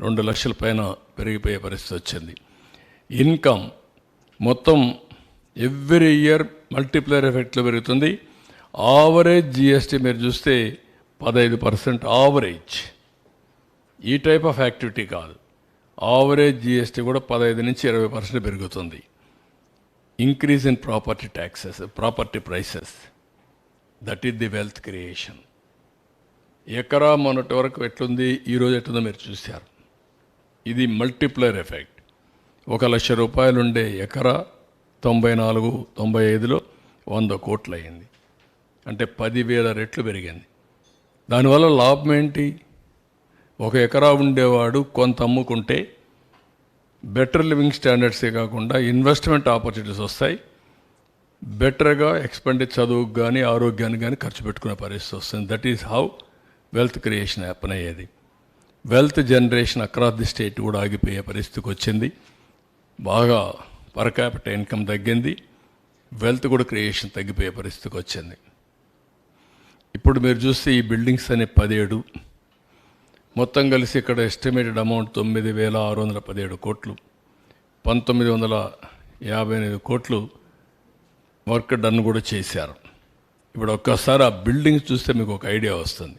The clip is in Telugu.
రెండు లక్షల పైన పెరిగిపోయే పరిస్థితి వచ్చింది. ఇన్కమ్ మొత్తం ఎవ్రీ ఇయర్ మల్టిప్లైర్ ఎఫెక్ట్లో పెరుగుతుంది. ఆవరేజ్ జిఎస్టీ మీరు చూస్తే పదహైదు పర్సెంట్ ఆవరేజ్. ఈ టైప్ ఆఫ్ యాక్టివిటీ కాదు. ఆవరేజ్ జిఎస్టీ కూడా పదహైదు నుంచి ఇరవై పర్సెంట్ పెరుగుతుంది. Increase in property taxes property prices that is the wealth creation ఎకరా మొన్నటి వరకు ఎట్లుంది? ఈరోజు ఎట్లుందో మీరు చూశారు. ఇది మల్టిప్లైర్ ఎఫెక్ట్ ఒక లక్ష రూపాయలు ఉండే ఎకరా తొంభై నాలుగు తొంభై ఐదులో వంద కోట్లు అయింది అంటే పదివేల రెట్లు పెరిగింది. దానివల్ల లాభం ఏంటి? ఒక ఎకరా ఉండేవాడు కొంత అమ్ముకుంటే బెటర్ లివింగ్ స్టాండర్డ్సే కాకుండా ఇన్వెస్ట్మెంట్ ఆపర్చునిటీస్ వస్తాయి. బెటర్గా ఎక్స్పెండిచర్ చదువుకు కానీ ఆరోగ్యానికి కానీ ఖర్చు పెట్టుకునే పరిస్థితి వస్తుంది. That is how wealth creation happen అయ్యేది. Wealth generation across the state కూడా ఆగిపోయే పరిస్థితికి వచ్చింది. బాగా పర్ క్యాపిటల్ ఇన్కమ్ తగ్గింది. వెల్త్ కూడా క్రియేషన్ తగ్గిపోయే పరిస్థితికి వచ్చింది. ఇప్పుడు మీరు చూస్తే ఈ బిల్డింగ్స్ అనే పదిహేడు. మొత్తం కలిసి ఇక్కడ ఎస్టిమేటెడ్ అమౌంట్ తొమ్మిది వేల ఆరు వందల పదిహేడు కోట్లు. పంతొమ్మిది వందల యాభై ఎనిమిది కోట్లు వర్క్ డన్ కూడా చేశారు. ఇప్పుడు ఒక్కసారి ఆ బిల్డింగ్స్ చూస్తే మీకు ఒక ఐడియా వస్తుంది.